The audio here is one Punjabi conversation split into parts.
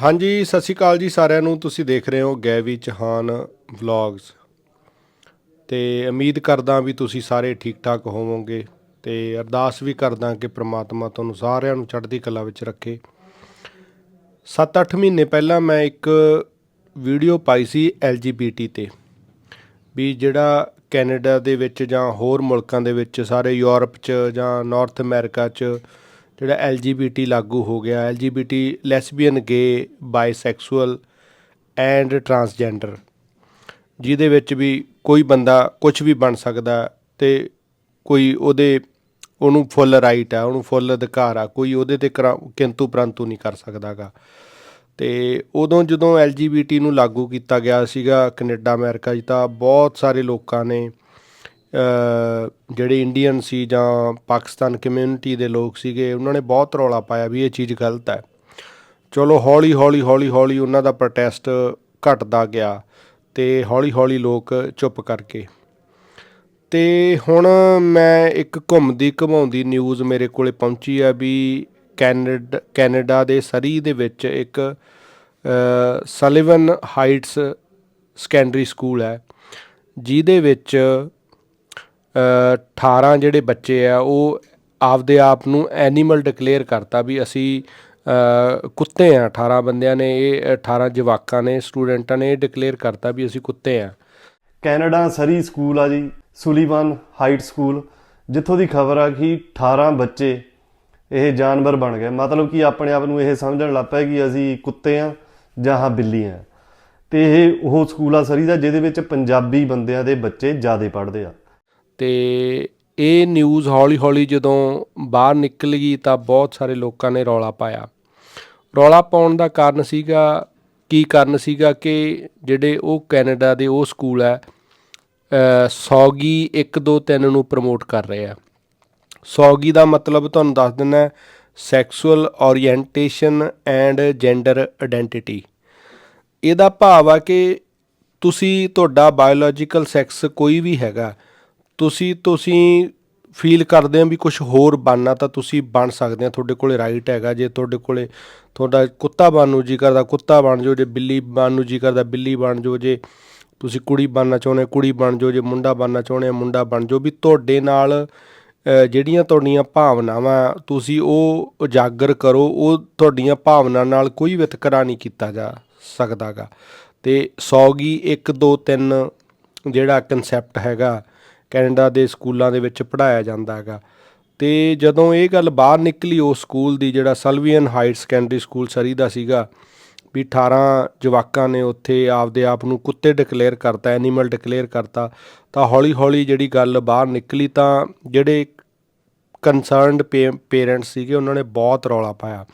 ਹਾਂਜੀ, ਸਤਿ ਸ਼੍ਰੀ ਅਕਾਲ ਜੀ ਸਾਰਿਆਂ ਨੂੰ। ਤੁਸੀਂ ਦੇਖ ਰਹੇ ਹੋ ਗੈਵੀ ਚਹਾਨ ਵਲੌਗਸ। ਤੇ ਉਮੀਦ ਕਰਦਾ ਵੀ ਤੁਸੀਂ ਸਾਰੇ ਠੀਕ ਠਾਕ ਹੋਵੋਗੇ ਤੇ ਅਰਦਾਸ ਵੀ ਕਰਦਾ ਕਿ ਪ੍ਰਮਾਤਮਾ ਤੁਹਾਨੂੰ ਸਾਰਿਆਂ ਨੂੰ ਚੜ੍ਹਦੀ ਕਲਾ ਵਿੱਚ ਰੱਖੇ। 7-8 ਮਹੀਨੇ ਪਹਿਲਾਂ ਮੈਂ ਇੱਕ ਵੀਡੀਓ ਪਾਈ ਸੀ LGBT ਤੇ, ਵੀ ਜਿਹੜਾ ਕੈਨੇਡਾ ਦੇ ਵਿੱਚ ਜਾਂ ਹੋਰ ਮੁਲਕਾਂ ਦੇ ਵਿੱਚ ਸਾਰੇ ਯੂਰਪ 'ਚ ਜਾਂ ਨਾਰਥ ਅਮਰੀਕਾ 'ਚ ਜਿਹੜਾ LGBT ਲਾਗੂ ਹੋ ਗਿਆ LGBT ਲੈਸਬੀਅਨ, ਗੇ ਬਾਈਸੈਕਸੁਅਲ ਐਂਡ ਟਰਾਂਸਜੈਂਡਰ, ਜਿਹਦੇ ਵਿੱਚ ਵੀ ਕੋਈ ਬੰਦਾ ਕੁਝ ਵੀ ਬਣ ਸਕਦਾ ਤੇ ਕੋਈ ਉਹਦੇ, ਉਹਨੂੰ ਫੁੱਲ ਰਾਈਟ ਆ, ਉਹਨੂੰ ਫੁੱਲ ਅਧਿਕਾਰ ਆ, ਕੋਈ ਉਹਦੇ ਤੇ ਕਰਾ- ਕਿੰਤੂ ਪ੍ਰੰਤੂ ਨਹੀਂ ਕਰ ਸਕਦਾਗਾ। ਤੇ ਉਦੋਂ ਜਦੋਂ LGBT ਨੂੰ ਲਾਗੂ ਕੀਤਾ ਗਿਆ ਸੀਗਾ ਕੈਨੇਡਾ, ਅਮਰੀਕਾ 'ਚ ਤਾਂ ਬਹੁਤ ਸਾਰੇ ਲੋਕਾਂ ਨੇ ਜਿਹੜੇ ਇੰਡੀਅਨ ਸੀ ਜਾਂ ਪਾਕਿਸਤਾਨ ਕਮਿਊਨਿਟੀ ਦੇ ਲੋਕ ਸੀਗੇ, ਉਹਨਾਂ ਨੇ ਬਹੁਤ ਰੌਲਾ ਪਾਇਆ ਵੀ ਇਹ ਚੀਜ਼ ਗਲਤ ਹੈ। ਚਲੋ ਹੌਲੀ ਹੌਲੀ ਹੌਲੀ ਹੌਲੀ ਉਹਨਾਂ ਦਾ ਪ੍ਰੋਟੈਸਟ ਘਟਦਾ ਗਿਆ ਤੇ ਹੌਲੀ ਹੌਲੀ ਲੋਕ ਚੁੱਪ ਕਰਕੇ। ਤੇ ਹੁਣ ਮੈਂ ਇੱਕ ਘੁੰਮਦੀ ਘਮਾਉਂਦੀ ਨਿਊਜ਼ ਮੇਰੇ ਕੋਲੇ ਪਹੁੰਚੀ ਆ ਵੀ ਕੈਨੇਡਾ ਕੈਨੇਡਾ ਦੇ ਸਰੀ ਦੇ ਵਿੱਚ ਇੱਕ ਸਲੀਵਨ ਹਾਈਟਸ ਸੈਕੰਡਰੀ ਸਕੂਲ ਹੈ, ਜਿਹਦੇ ਵਿੱਚ 18 ਜਿਹੜੇ ਬੱਚੇ ਆ, ਉਹ ਆਪਦੇ ਆਪ ਨੂੰ ਐਨੀਮਲ ਡਿਕਲੇਅਰ ਕਰਤਾ ਵੀ ਅਸੀਂ ਕੁੱਤੇ ਆ। 18 ਬੰਦਿਆਂ ਨੇ, ਇਹ 18 ਜਵਾਕਾਂ ਨੇ ਸਟੂਡੈਂਟਾਂ ਨੇ ਇਹ ਡਿਕਲੇਅਰ ਕਰਤਾ ਵੀ ਅਸੀਂ ਕੁੱਤੇ ਆ। ਕੈਨੇਡਾ ਸਰੀ ਸਕੂਲ ਆ ਜੀ, ਸੁਲੀਵਾਨ ਹਾਈਟ ਸਕੂਲ। ਜਿੱਥੋਂ ਦੀ ਖਬਰ ਆ ਕਿ 18 ਬੱਚੇ ਇਹ ਜਾਨਵਰ ਬਣ ਗਏ। ਮਤਲਬ ਕਿ ਆਪਣੇ ਆਪ ਨੂੰ ਇਹ ਸਮਝਣ ਲੱਗ ਪਏ ਕਿ ਅਸੀਂ ਕੁੱਤੇ ਆ ਜਾਂ ਹਾਂ ਬਿੱਲੀ ਆ। ਤੇ ਇਹ ਉਹ ਸਕੂਲ ਆ ਸਰੀ ਦਾ, ਜਿਹਦੇ ਵਿੱਚ ਪੰਜਾਬੀ ਬੰਦਿਆਂ ਦੇ ਬੱਚੇ ਜ਼ਿਆਦਾ ਪੜ੍ਹਦੇ ਆ। ਤੇ ਇਹ ਨਿਊਜ਼ ਹੌਲੀ-ਹੌਲੀ ਜਦੋਂ ਬਾਹਰ ਨਿਕਲ ਗਈ ਤਾਂ ਬਹੁਤ ਸਾਰੇ ਲੋਕਾਂ ਨੇ ਰੌਲਾ ਪਾਇਆ। ਰੌਲਾ ਪਾਉਣ ਦਾ ਕਾਰਨ ਸੀਗਾ, ਕੀ ਕਾਰਨ ਸੀਗਾ ਕਿ ਜਿਹੜੇ ਉਹ ਕੈਨੇਡਾ ਦੇ ਉਹ ਸਕੂਲ ਹੈ ਸੌਗੀ 1 2 3 ਨੂੰ ਪ੍ਰਮੋਟ ਕਰ ਰਹੇ ਆ। ਸੌਗੀ ਦਾ ਮਤਲਬ ਤੁਹਾਨੂੰ ਦੱਸ ਦਿੰਦਾ sexual orientation and gender identity ਇਹਦਾ ਭਾਵ ਆ ਕਿ ਤੁਸੀਂ, ਤੁਹਾਡਾ ਬਾਇਓਲੋਜੀਕਲ ਸੈਕਸ ਕੋਈ ਵੀ ਹੈਗਾ ਤੁਸੀਂ ਤੁਸੀਂ ਫੀਲ ਕਰਦੇ ਹੋ ਵੀ ਕੁਝ ਹੋਰ ਬਣਨਾ ਤਾਂ ਤੁਸੀਂ ਬਣ ਸਕਦੇ ਆ ਤੁਹਾਡੇ ਕੋਲੇ ਰਾਈਟ ਹੈਗਾ ਜੇ ਤੁਹਾਡੇ ਕੋਲੇ ਤੁਹਾਡਾ ਕੁੱਤਾ ਬਣਨ ਨੂੰ ਜੀ ਕਰਦਾ ਕੁੱਤਾ ਬਣ ਜਾਓ ਜੇ ਬਿੱਲੀ ਬਣਨ ਨੂੰ ਜੀ ਕਰਦਾ ਬਿੱਲੀ ਬਣ ਜਾਓ ਜੇ ਤੁਸੀਂ ਕੁੜੀ ਬਣਨਾ ਚਾਹੁੰਦੇ ਕੁੜੀ ਬਣ ਜਾਓ ਜੇ ਮੁੰਡਾ ਬਣਨਾ ਚਾਹੁੰਦੇ ਹੋ, ਮੁੰਡਾ ਬਣ ਜਾਓ ਵੀ ਤੁਹਾਡੇ ਨਾਲ ਜਿਹੜੀਆਂ ਤੁਹਾਡੀਆਂ ਭਾਵਨਾਵਾਂ ਤੁਸੀਂ ਉਹ ਉਜਾਗਰ ਕਰੋ ਉਹ ਤੁਹਾਡੀਆਂ ਭਾਵਨਾ ਨਾਲ ਕੋਈ ਵਿਤਕਰਾ ਨਹੀਂ ਕੀਤਾ ਜਾ ਸਕਦਾਗਾ। ਤੇ ਸੌਗੀ 1 2 3 ਜਿਹੜਾ ਕਨਸੈਪਟ ਹੈਗਾ ਕੈਨੇਡਾ ਦੇ ਸਕੂਲਾਂ ਦੇ ਵਿੱਚ ਪੜਾਇਆ ਜਾਂਦਾ ਹੈਗਾ। ਤੇ ਜਦੋਂ ਇਹ ਗੱਲ ਬਾਹਰ ਨਿਕਲੀ ਉਸ ਸਕੂਲ ਦੀ, ਜਿਹੜਾ Sullivan height secondary school Surrey ਦਾ ਸੀਗਾ, ਵੀ 18 ਜਵਾਕਾਂ ਨੇ ਉੱਥੇ ਆਪਦੇ ਆਪ ਨੂੰ ਕੁੱਤੇ ਡਿਕਲੇਅਰ ਕਰਤਾ, ਐਨੀਮਲ ਡਿਕਲੇਅਰ ਕਰਤਾ, ਤਾਂ ਹੌਲੀ ਹੌਲੀ ਜਿਹੜੀ ਗੱਲ ਬਾਹਰ ਨਿਕਲੀ ਤਾਂ ਜਿਹੜੇ ਕੰਸਰਨਡ ਪੇਰੈਂਟਸ ਸੀਗੇ, ਉਹਨਾਂ ਨੇ ਬਹੁਤ ਰੌਲਾ ਪਾਇਆ।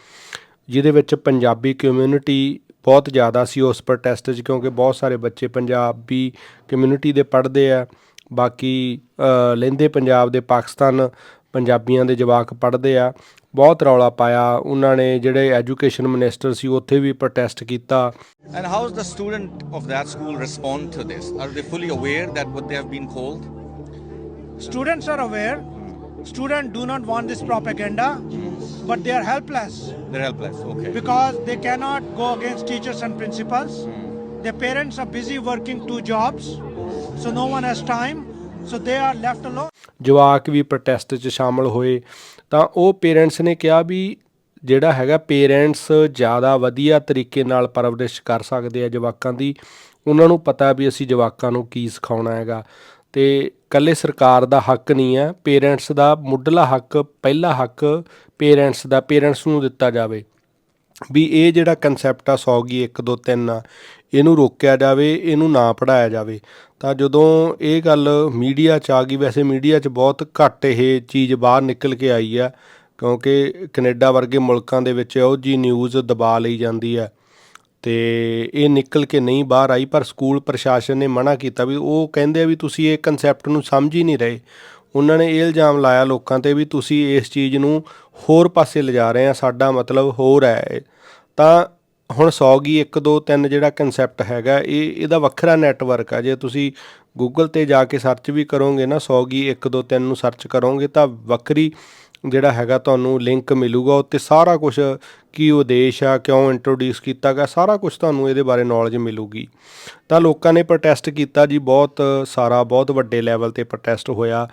ਜਿਹਦੇ ਵਿੱਚ ਪੰਜਾਬੀ ਕਮਿਊਨਿਟੀ ਬਹੁਤ ਜ਼ਿਆਦਾ ਸੀ ਉਸ ਪ੍ਰੋਟੈਸਟ 'ਚ, ਕਿਉਂਕਿ ਬਹੁਤ ਸਾਰੇ ਬੱਚੇ ਪੰਜਾਬੀ ਕਮਿਊਨਿਟੀ ਦੇ ਪੜ੍ਹਦੇ ਆ। ਬਾਕੀ ਅ, ਲਹਿੰਦੇ ਪੰਜਾਬ ਦੇ ਪਾਕਿਸਤਾਨ ਪੰਜਾਬੀਆਂ ਦੇ ਜਵਾਕ ਪੜ੍ਹਦੇ ਆ ਬਹੁਤ ਰੌਲਾ ਪਾਇਆ ਉਹਨਾਂ ਨੇ ਜਿਹੜੇ ਐਜੂਕੇਸ਼ਨ ਮਿਨਿਸਟਰ ਸੀ ਉੱਥੇ ਵੀ ਪ੍ਰੋਟੈਸਟ ਕੀਤਾ And how does the student of that school respond to this? Are they fully aware that what they have been called? Students are aware. Students do not want this propaganda, but they are helpless They're helpless. Okay. because they cannot go against teachers and principals. Their parents are busy working two jobs, so no one has time. So they are left alone. ਜਵਾਕ ਵੀ ਪ੍ਰੋਟੈਸਟ 'ਚ ਸ਼ਾਮਲ ਹੋਏ। ਤਾਂ ਉਹ ਪੇਰੈਂਟਸ ਨੇ ਕਿਹਾ ਵੀ ਜਿਹੜਾ ਹੈਗਾ ਪੇਰੈਂਟਸ ਜ਼ਿਆਦਾ ਵਧੀਆ ਤਰੀਕੇ ਨਾਲ ਪਰਵਰਿਸ਼ ਕਰ ਸਕਦੇ ਆ ਜਵਾਕਾਂ ਦੀ। ਉਹਨਾਂ ਨੂੰ ਪਤਾ ਵੀ ਅਸੀਂ ਜਵਾਕਾਂ ਨੂੰ ਕੀ ਸਿਖਾਉਣਾ ਹੈਗਾ। ਤੇ ਕੱਲੇ ਸਰਕਾਰ ਦਾ ਹੱਕ ਨਹੀਂ ਹੈ। ਪੇਰੈਂਟਸ ਦਾ ਮੁੱਢਲਾ ਹੱਕ, ਪਹਿਲਾ ਹੱਕ ਪੇਰੈਂਟਸ ਦਾ ਪੇਰੈਂਟਸ ਨੂੰ ਦਿੱਤਾ ਜਾਵੇ। ਵੀ ਇਹ ਜਿਹੜਾ ਕਨਸੈਪਟ ਆ 100 ਗੀ 1 2 3 ਆ, ਇਹਨੂੰ ਰੋਕਿਆ ਜਾਵੇ, ਇਹਨੂੰ ਨਾ ਪੜਾਇਆ ਜਾਵੇ। ਤਾਂ ਜਦੋਂ ਇਹ ਗੱਲ ਮੀਡੀਆ 'ਚ ਆ ਗਈ, ਵੈਸੇ ਮੀਡੀਆ 'ਚ ਬਹੁਤ ਘੱਟ ਇਹ ਚੀਜ਼ ਬਾਹਰ ਨਿਕਲ ਕੇ ਆਈ ਆ, ਕਿਉਂਕਿ ਕੈਨੇਡਾ ਵਰਗੇ ਮੁਲਕਾਂ ਦੇ ਵਿੱਚ ਉਹ ਜੀ ਨਿਊਜ਼ ਦਬਾ ਲਈ ਜਾਂਦੀ ਹੈ ਤੇ ਇਹ ਨਿਕਲ ਕੇ ਨਹੀਂ ਬਾਹਰ ਆਈ, ਪਰ ਸਕੂਲ ਪ੍ਰਸ਼ਾਸਨ ਨੇ ਮਨਾ ਕੀਤਾ ਵੀ ਉਹ ਕਹਿੰਦੇ ਆ ਵੀ ਤੁਸੀਂ ਇਹ ਕਨਸੈਪਟ ਨੂੰ ਸਮਝ ਹੀ ਨਹੀਂ ਰਹੇ। ਉਹਨਾਂ ਨੇ ਇਹ ਇਲਜ਼ਾਮ ਲਾਇਆ ਲੋਕਾਂ ਤੇ ਵੀ ਤੁਸੀਂ ਇਸ ਚੀਜ਼ ਨੂੰ ਹੋਰ ਪਾਸੇ ਲਿਜਾ ਰਹੇ ਆ, ਸਾਡਾ ਮਤਲਬ ਹੋਰ ਹੈ ਤਾਂ ਹੁਣ 100 ਗੀ 1 2 3 ਜਿਹੜਾ ਕਨਸੈਪਟ ਹੈਗਾ, ਇਹ, ਇਹਦਾ ਵੱਖਰਾ ਨੈਟਵਰਕ ਆ ਜੇ ਤੁਸੀਂ ਗੂਗਲ ਤੇ ਜਾ ਕੇ ਸਰਚ ਵੀ ਕਰੋਗੇ ਨਾ 100 ਗੀ 1 2 3 ਨੂੰ ਸਰਚ ਕਰੋਗੇ, ਤਾਂ ਵੱਖਰੀ ਜਿਹੜਾ ਹੈਗਾ ਤੁਹਾਨੂੰ ਲਿੰਕ ਮਿਲੂਗਾ ਉੱਤੇ ਸਾਰਾ ਕੁਝ ਕੀ ਉਦੇਸ਼ ਆ, ਕਿਉਂ ਇੰਟਰੋਡਿਊਸ ਕੀਤਾ ਗਿਆ, ਸਾਰਾ ਕੁਝ ਤੁਹਾਨੂੰ ਇਹਦੇ ਬਾਰੇ ਨੌਲੇਜ ਮਿਲੂਗੀ ਤਾਂ ਲੋਕਾਂ ਨੇ ਪ੍ਰੋਟੈਸਟ ਕੀਤਾ ਜੀ, ਬਹੁਤ ਸਾਰਾ, ਬਹੁਤ ਵੱਡੇ ਲੈਵਲ ਤੇ ਪ੍ਰੋਟੈਸਟ ਹੋਇਆ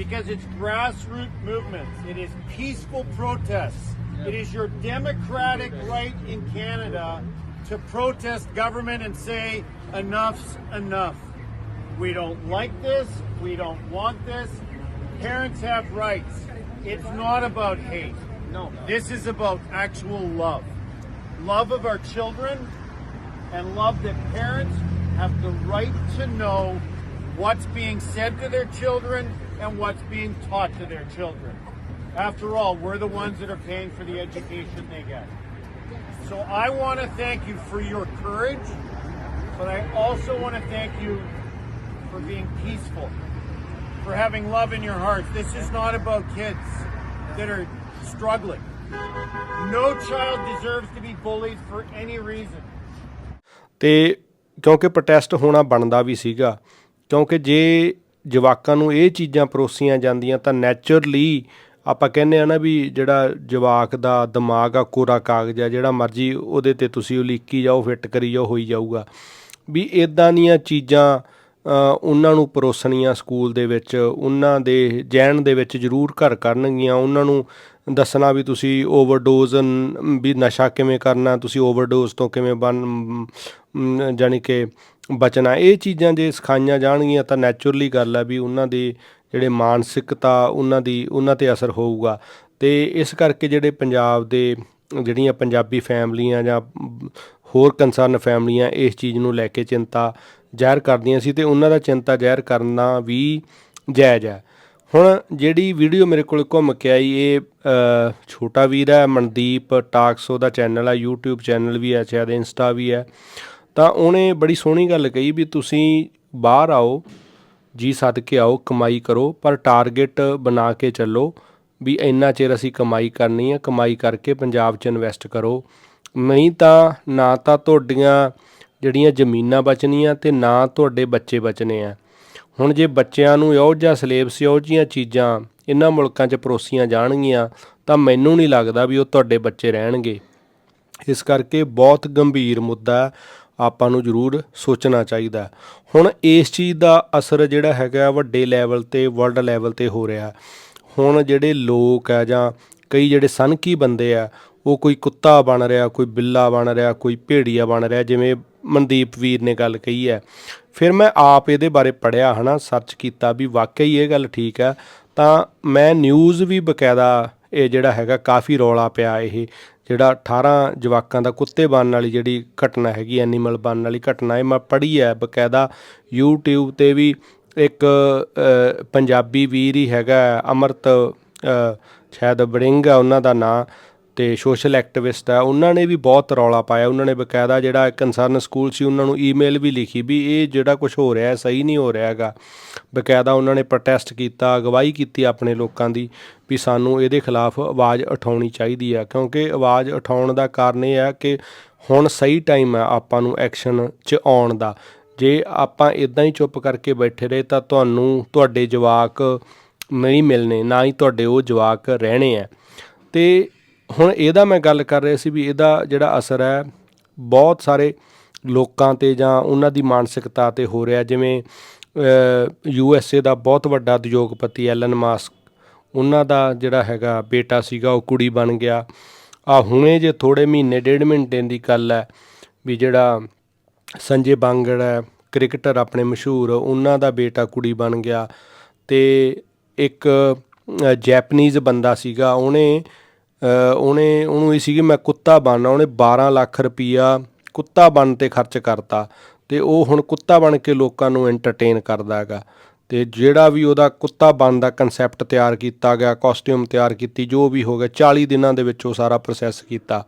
because it's grassroots movements. It is peaceful protests. It is your democratic right in Canada to protest government and say enough's enough. We don't like this. We don't want this. Parents have rights. It's not about hate. No. This is about actual love. Love of our children and love that parents have the right to know what's being said to their children and what's being taught to their children. After all, we're the ones that are paying for the education they get. So I want to thank you for your courage, but I also want to thank you for being peaceful, for having love in your hearts. This is not about kids that are struggling. No child deserves to be bullied for any reason. ਤੇ ਕਿਉਂਕਿ ਪ੍ਰੋਟੈਸਟ ਹੋਣਾ ਬਣਦਾ ਵੀ ਸੀਗਾ ਕਿਉਂਕਿ ਜੇ ਜਵਾਕਾਂ ਨੂੰ ਇਹ ਚੀਜ਼ਾਂ ਪਰੋਸੀਆਂ ਜਾਂਦੀਆਂ ਤਾਂ ਨੈਚੁਰਲੀ ਆਪਾਂ ਕਹਿੰਦੇ ਆ ਨਾ ਵੀ ਜਿਹੜਾ ਜਵਾਕ ਦਾ ਦਿਮਾਗ ਆ ਕੋਰਾ ਕਾਗਜ਼ ਆ ਜਿਹੜਾ ਮਰਜ਼ੀ ਉਹਦੇ ਤੇ ਤੁਸੀਂ ਉਲੀਕੀ ਜਾਓ ਫਿੱਟ ਕਰੀ ਜਾਓ ਹੋਈ ਜਾਊਗਾ। ਵੀ ਇਦਾਂ ਦੀਆਂ ਚੀਜ਼ਾਂ ਉਹਨਾਂ ਨੂੰ ਪਰੋਸਣੀਆਂ ਸਕੂਲ ਦੇ ਵਿੱਚ ਉਹਨਾਂ ਦੇ ਜਹਿਨ ਦੇ ਵਿੱਚ ਜ਼ਰੂਰ ਘਰ ਕਰਨਗੀਆਂ। ਉਹਨਾਂ ਨੂੰ ਦੱਸਣਾ ਵੀ ਤੁਸੀਂ ਓਵਰਡੋਜ਼ ਵੀ ਨਸ਼ਾ ਕਿਵੇਂ ਕਰਨਾ ਤੁਸੀਂ ਓਵਰਡੋਜ਼ ਤੋਂ ਕਿਵੇਂ ਬਨ ਮ, ਜਾਣੀ ਕਿ ਬਚਣਾ। ਇਹ ਚੀਜ਼ਾਂ ਜੇ ਸਿਖਾਈਆਂ ਜਾਣਗੀਆਂ ਤਾਂ ਨੈਚੁਰਲੀ ਗੱਲ ਆ ਵੀ ਉਹਨਾਂ ਦੇ ਜਿਹੜੇ ਮਾਨਸਿਕਤਾ ਉਹਨਾਂ ਦੀ, ਉਹਨਾਂ ਤੇ ਅਸਰ ਹੋਊਗਾ। ਤੇ ਇਸ ਕਰਕੇ ਜਿਹੜੇ ਪੰਜਾਬ ਦੇ, ਜਿਹੜੀਆਂ ਪੰਜਾਬੀ ਫੈਮਲੀਆਂ ਜਾਂ ਹੋਰ ਕੰਸਰਨ ਫੈਮਲੀਆਂ ਇਸ ਚੀਜ਼ ਨੂੰ ਲੈ ਕੇ ਚਿੰਤਾ ਜ਼ਾਹਿਰ ਕਰਦੀਆਂ ਸੀ ਤੇ ਉਹਨਾਂ ਦਾ ਚਿੰਤਾ ਜ਼ਾਹਿਰ ਕਰਨਾ ਵੀ ਜਾਇਜ਼ ਹੈ। ਹੁਣ ਜਿਹੜੀ ਵੀਡੀਓ ਮੇਰੇ ਕੋਲ ਘੁੰਮ ਕੇ ਆਈ, ਇਹ ਛੋਟਾ ਵੀਰ ਹੈ, ਮਨਦੀਪ ਟਾਕਸੋ ਦਾ ਚੈਨਲ ਹੈ YouTube ਚੈਨਲ ਵੀ ਹੈ, ਸ਼ਾਇਦ ਇੰਸਟਾ ਵੀ ਹੈ। ਤਾਂ ਉਹਨੇ ਬੜੀ ਸੋਹਣੀ ਗੱਲ ਕਹੀ ਵੀ ਤੁਸੀਂ ਬਾਹਰ ਆਓ ਜੀ ਸੱਦ ਕੇ ਆਓ, ਕਮਾਈ ਕਰੋ, ਪਰ ਟਾਰਗੇਟ ਬਣਾ ਕੇ ਚੱਲੋ ਵੀ ਇੰਨਾ ਚਿਰ ਅਸੀਂ ਕਮਾਈ ਕਰਨੀ ਹੈ ਕਮਾਈ ਕਰਕੇ ਪੰਜਾਬ 'ਚ ਇਨਵੈਸਟ ਕਰੋ। ਨਹੀਂ ਤਾਂ ਨਾ ਤਾਂ ਤੁਹਾਡੀਆਂ ਜਿਹੜੀਆਂ ਜ਼ਮੀਨਾਂ ਬਚਣੀਆਂ ਤੇ ਨਾ ਤੁਹਾਡੇ ਬੱਚੇ ਬਚਣੇ ਆ। ਹੁਣ ਜੇ ਬੱਚਿਆਂ ਨੂੰ ਇਹੋ ਜਿਹਾ ਸਿਲੇਬਸ ਇਹੋ ਜਿਹੀਆਂ ਚੀਜ਼ਾਂ ਇਹਨਾਂ ਮੁਲਕਾਂ 'ਚ ਪਰੋਸੀਆਂ ਜਾਣਗੀਆਂ, ਤਾਂ ਮੈਨੂੰ ਨਹੀਂ ਲੱਗਦਾ ਵੀ ਉਹ ਤੁਹਾਡੇ ਬੱਚੇ ਰਹਿਣਗੇ। ਇਸ ਕਰਕੇ ਬਹੁਤ ਗੰਭੀਰ ਮੁੱਦਾ ਆਪਾਂ ਨੂੰ ਜ਼ਰੂਰ ਸੋਚਣਾ ਚਾਹੀਦਾ ਹੁਣ ਇਸ ਚੀਜ਼ ਦਾ ਅਸਰ ਜਿਹੜਾ ਹੈਗਾ ਵੱਡੇ ਲੈਵਲ ਤੇ ਵਰਲਡ ਲੈਵਲ ਤੇ ਹੋ ਰਿਹਾ। ਹੁਣ ਜਿਹੜੇ ਲੋਕ ਆ ਜਾਂ ਕਈ ਜਿਹੜੇ ਸਨਕੀ ਬੰਦੇ ਆ, ਉਹ ਕੋਈ ਕੁੱਤਾ ਬਣ ਰਿਹਾ, ਕੋਈ ਬਿੱਲਾ ਬਣ ਰਿਹਾ, ਕੋਈ ਭੇੜੀਆ ਬਣ ਰਿਹਾ, ਜਿਵੇਂ ਮਨਦੀਪ ਵੀਰ ਨੇ ਗੱਲ ਕਹੀ ਹੈ। ਫਿਰ ਮੈਂ ਆਪ ਇਹਦੇ ਬਾਰੇ ਪੜਿਆ ਹਨਾ ਸਰਚ ਕੀਤਾ ਵੀ ਵਾਕਈ ਇਹ ਗੱਲ ਠੀਕ ਹੈ। ਤਾਂ ਮੈਂ ਨਿਊਜ਼ ਵੀ ਬਕਾਇਦਾ ਇਹ ਜਿਹੜਾ ਹੈਗਾ ਕਾਫੀ ਰੌਲਾ ਪਿਆ ਇਹ। ਜਿਹੜਾ 18 ਜਵਾਕਾਂ ਦਾ ਕੁੱਤੇ ਬਣਨ ਵਾਲੀ ਜਿਹੜੀ ਘਟਨਾ ਹੈਗੀ ਐਨੀਮਲ ਬਣਨ ਵਾਲੀ ਘਟਨਾ, ਇਹ ਮੈਂ ਪੜ੍ਹੀ ਹੈ। ਬਕਾਇਦਾ YouTube ਤੇ ਵੀ ਇੱਕ ਪੰਜਾਬੀ ਵੀਰ ਹੀ ਹੈਗਾ, ਅਮਰਤ ਸ਼ਾਇਦ ਬੜਿੰਗ ਆ, ਉਹਨਾਂ ਦਾ ਨਾਂ। ਤੇ ਸੋਸ਼ਲ ਐਕਟਿਵਿਸਟ ਆ ਉਹਨਾਂ ਨੇ ਵੀ ਬਹੁਤ ਰੌਲਾ ਪਾਇਆ, ਉਹਨਾਂ ਨੇ ਬਕਾਇਦਾ ਜਿਹੜਾ ਕੰਸਰਨ ਸਕੂਲ ਸੀ, ਉਹਨਾਂ ਨੂੰ ਈਮੇਲ ਵੀ ਲਿਖੀ ਵੀ ਇਹ ਜਿਹੜਾ ਕੁਝ ਹੋ ਰਿਹਾ ਹੈ, ਸਹੀ ਨਹੀਂ ਹੋ ਰਿਹਾ ਹੈਗਾ। ਬਕਾਇਦਾ ਉਹਨਾਂ ਨੇ ਪ੍ਰੋਟੈਸਟ ਕੀਤਾ, ਅਗਵਾਈ ਕੀਤੀ ਆਪਣੇ ਲੋਕਾਂ ਦੀ ਵੀ ਸਾਨੂੰ ਇਹਦੇ ਖਿਲਾਫ ਆਵਾਜ਼ ਉਠਾਉਣੀ ਚਾਹੀਦੀ ਆ ਕਿਉਂਕਿ ਆਵਾਜ਼ ਉਠਾਉਣ ਦਾ ਕਾਰਨ ਇਹ ਆ ਕਿ ਹੁਣ ਸਹੀ ਟਾਈਮ ਆ ਆਪਾਂ ਨੂੰ ਐਕਸ਼ਨ 'ਚ ਆਉਣ ਦਾ। ਜੇ ਆਪਾਂ ਇਦਾਂ ਹੀ ਚੁੱਪ ਕਰਕੇ ਬੈਠੇ ਰਹੇ ਤਾਂ ਤੁਹਾਨੂੰ ਤੁਹਾਡੇ ਜਵਾਕ ਨਹੀਂ ਮਿਲਣੇ, ਨਾ ਹੀ ਤੁਹਾਡੇ ਉਹ ਜਵਾਕ ਰਹਿਣੇ ਆ ਤੇ ਹੁਣ ਇਹਦਾ ਮੈਂ ਗੱਲ ਕਰ ਰਿਹਾ ਸੀ ਵੀ ਇਹਦਾ ਜਿਹੜਾ ਅਸਰ ਹੈ, ਬਹੁਤ ਸਾਰੇ ਲੋਕਾਂ ਤੇ ਜਾਂ ਉਹਨਾਂ ਦੀ ਮਾਨਸਿਕਤਾ ਤੇ ਹੋ ਰਿਹਾ, ਜਿਵੇਂ ਯੂ ਐਸ ਏ ਦਾ ਬਹੁਤ ਵੱਡਾ ਉਦਯੋਗਪਤੀ ਐਲਨ ਮਾਸਕ ਉਹਨਾਂ ਦਾ ਜਿਹੜਾ ਹੈਗਾ ਬੇਟਾ ਸੀਗਾ, ਉਹ ਕੁੜੀ ਬਣ ਗਿਆ। ਆ ਹੁਣੇ ਜੇ ਥੋੜੇ ਮਹੀਨੇ, ਡੇਢ ਮਹੀਨੇ ਦੀ ਗੱਲ ਹੈ ਵੀ ਜਿਹੜਾ ਸੰਜੇ ਬਾਂਗੜ ਹੈ, ਕ੍ਰਿਕਟਰ ਆਪਣੇ ਮਸ਼ਹੂਰ, ਉਹਨਾਂ ਦਾ ਬੇਟਾ ਕੁੜੀ ਬਣ ਗਿਆ ਤੇ ਇੱਕ ਜੈਪਨੀਜ਼ ਬੰਦਾ ਸੀਗਾ, ਉਹਨੇ ਉਹਨੇ, ਉਹਨੂੰ ਇਹ ਸੀ ਕਿ ਮੈਂ ਕੁੱਤਾ ਬਣਨਾ, ਉਹਨੇ 12 ਲੱਖ ਰੁਪਈਆ ਕੁੱਤਾ ਬਣ ਤੇ ਖਰਚ ਕਰਤਾ ਤੇ ਉਹ ਹੁਣ ਕੁੱਤਾ ਬਣ ਕੇ ਲੋਕਾਂ ਨੂੰ ਐਂਟਰਟੇਨ ਕਰਦਾ ਹੈਗਾ। ਤੇ ਜਿਹੜਾ ਵੀ ਉਹਦਾ ਕੁੱਤਾ ਬਣ ਦਾ ਕਨਸੈਪਟ ਤਿਆਰ ਕੀਤਾ ਗਿਆ ਕਾਸਟਿਊਮ ਤਿਆਰ ਕੀਤੀ, ਜੋ ਵੀ ਹੋ ਗਿਆ 40 ਦਿਨਾਂ ਦੇ ਵਿੱਚ ਉਹ ਸਾਰਾ ਪ੍ਰੋਸੈਸ ਕੀਤਾ।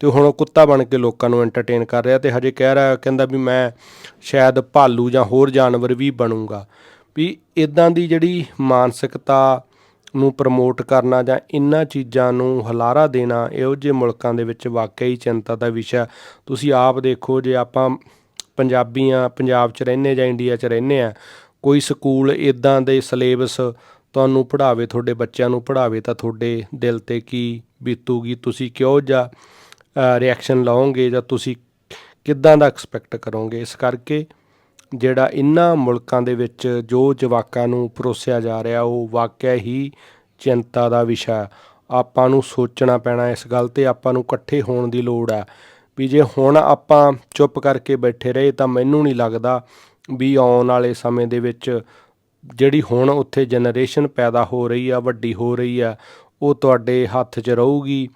ਤੇ ਹੁਣ ਉਹ ਕੁੱਤਾ ਬਣ ਕੇ ਲੋਕਾਂ ਨੂੰ ਐਂਟਰਟੇਨ ਕਰ ਰਿਹਾ ਤੇ ਹਜੇ ਕਹਿ ਰਿਹਾ, ਕਹਿੰਦਾ ਵੀ ਮੈਂ ਸ਼ਾਇਦ ਭਾਲੂ ਜਾਂ ਹੋਰ ਜਾਨਵਰ ਵੀ ਬਣੂੰਗਾ। ਵੀ ਇਦਾਂ ਦੀ ਜਿਹੜੀ ਮਾਨਸਿਕਤਾ ਨੂੰ ਪ੍ਰਮੋਟ ਕਰਨਾ ਜਾਂ ਇਨ੍ਹਾਂ ਚੀਜ਼ਾਂ ਨੂੰ ਹਲਾਰਾ ਦੇਣਾ, ਇਹੋ ਜਿਹੇ ਮੁਲਕਾਂ ਦੇ ਵਿੱਚ ਵਾਕਈ ਚਿੰਤਾ ਦਾ ਵਿਸ਼ਾ। ਤੁਸੀਂ ਆਪ ਦੇਖੋ, ਜੇ ਆਪਾਂ ਪੰਜਾਬੀਆਂ, ਪੰਜਾਬ 'ਚ ਰਹਿੰਦੇ ਜਾਂ ਇੰਡੀਆ 'ਚ ਰਹਿੰਦੇ ਆ, ਕੋਈ ਸਕੂਲ ਇਦਾਂ ਦੇ ਸਿਲੇਬਸ ਤੁਹਾਨੂੰ ਪੜ੍ਹਾਵੇ, ਤੁਹਾਡੇ ਬੱਚਿਆਂ ਨੂੰ ਪੜ੍ਹਾਵੇ, ਤਾਂ ਤੁਹਾਡੇ ਦਿਲ ਤੇ ਕੀ ਬੀਤੂਗੀ? ਤੁਸੀਂ ਕਿਉਂ ਜਾਂ ਰਿਐਕਸ਼ਨ ਲਓਗੇ ਜਾਂ ਤੁਸੀਂ ਕਿੱਦਾਂ ਦਾ ਐਕਸਪੈਕਟ ਕਰੋਗੇ? ਇਸ ਕਰਕੇ ਜਿਹੜਾ ਇਨ੍ਹਾਂ ਮੁਲਕਾਂ ਦੇ ਵਿੱਚ ਜੋ ਜਵਾਕਾਂ ਨੂੰ ਪਰੋਸਿਆ ਜਾ ਰਿਹਾ, ਉਹ ਵਾਕਿਆ ਹੀ ਚਿੰਤਾ ਦਾ ਵਿਸ਼ਾ ਆਪਾਂ ਨੂੰ ਸੋਚਣਾ ਪੈਣਾ ਇਸ ਗੱਲ ਤੇ, ਆਪਾਂ ਨੂੰ ਇਕੱਠੇ ਹੋਣ ਦੀ ਲੋੜ ਹੈ ਵੀ ਜੇ ਹੁਣ ਆਪਾਂ ਚੁੱਪ ਕਰਕੇ ਬੈਠੇ ਰਹੇ ਤਾਂ ਮੈਨੂੰ ਨਹੀਂ ਲੱਗਦਾ ਵੀ ਆਉਣ ਵਾਲੇ ਸਮੇਂ ਦੇ ਵਿੱਚ ਜਿਹੜੀ ਹੁਣ ਉੱਥੇ ਜਨਰੇਸ਼ਨ ਪੈਦਾ ਹੋ ਰਹੀ ਆ, ਵੱਡੀ ਹੋ ਰਹੀ ਆ, ਉਹ ਤੁਹਾਡੇ ਹੱਥ 'ਚ ਰਹੂਗੀ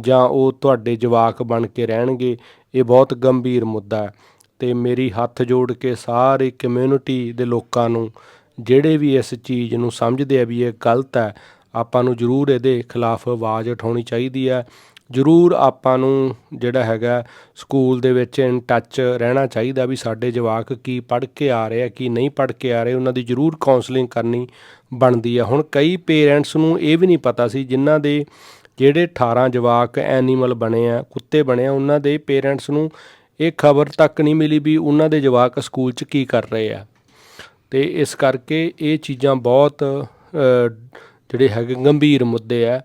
ਜਾਂ ਉਹ ਤੁਹਾਡੇ ਜਵਾਕ ਬਣ ਕੇ ਰਹਿਣਗੇ, ਇਹ ਬਹੁਤ ਗੰਭੀਰ ਮੁੱਦਾ ਹੈ। ਤੇ ਮੇਰੀ ਹੱਥ ਜੋੜ ਕੇ ਸਾਰੀ ਕਮਿਊਨਿਟੀ ਦੇ ਲੋਕਾਂ ਨੂੰ, ਜਿਹੜੇ ਵੀ ਇਸ ਚੀਜ਼ ਨੂੰ ਸਮਝਦੇ ਆ ਵੀ ਇਹ ਗਲਤ ਹੈ, ਆਪਾਂ ਨੂੰ ਜ਼ਰੂਰ ਇਹਦੇ ਖਿਲਾਫ ਆਵਾਜ਼ ਉਠਾਉਣੀ ਚਾਹੀਦੀ ਹੈ। ਜ਼ਰੂਰ ਆਪਾਂ ਨੂੰ ਜਿਹੜਾ ਹੈਗਾ ਸਕੂਲ ਦੇ ਵਿੱਚ ਇਨ ਟੱਚ ਰਹਿਣਾ ਚਾਹੀਦਾ ਵੀ ਸਾਡੇ ਜਵਾਕ ਕੀ ਪੜ੍ਹ ਕੇ ਆ ਰਹੇ ਆ, ਕੀ ਨਹੀਂ ਪੜ੍ਹ ਕੇ ਆ ਰਹੇ, ਉਹਨਾਂ ਦੀ ਜ਼ਰੂਰ ਕਾਉਂਸਲਿੰਗ ਕਰਨੀ ਬਣਦੀ ਆ ਹੁਣ ਕਈ ਪੇਰੈਂਟਸ ਨੂੰ ਇਹ ਵੀ ਨਹੀਂ ਪਤਾ ਸੀ, ਜਿਨ੍ਹਾਂ ਦੇ ਜਿਹੜੇ 18 ਜਵਾਕ ਐਨੀਮਲ ਬਣੇ ਆ, ਕੁੱਤੇ ਬਣੇ ਆ, ਉਹਨਾਂ ਦੇ ਪੇਰੈਂਟਸ ਨੂੰ ਇਹ ਖਬਰ ਤੱਕ ਨਹੀਂ ਮਿਲੀ ਵੀ ਉਹਨਾਂ ਦੇ ਜਵਾਕ ਸਕੂਲ 'ਚ ਕੀ ਕਰ ਰਹੇ ਆ। ਤੇ ਇਸ ਕਰਕੇ ਇਹ ਚੀਜ਼ਾਂ ਬਹੁਤ ਜਿਹੜੇ ਹੈਗੇ ਗੰਭੀਰ ਮੁੱਦੇ ਆ,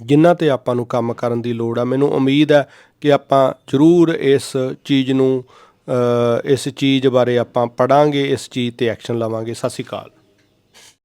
ਜਿਨ੍ਹਾਂ ਤੇ ਆਪਾਂ ਨੂੰ ਕੰਮ ਕਰਨ ਦੀ ਲੋੜ ਆ। ਮੈਨੂੰ ਉਮੀਦ ਹੈ ਕਿ ਆਪਾਂ ਜ਼ਰੂਰ ਇਸ ਚੀਜ਼ ਨੂੰ ਇਸ ਚੀਜ਼ ਬਾਰੇ ਆਪਾਂ ਪੜਾਂਗੇ, ਇਸ ਚੀਜ਼ ਤੇ ਐਕਸ਼ਨ ਲਵਾਂਗੇ। ਸਤਿ ਸ਼੍ਰੀ ਅਕਾਲ।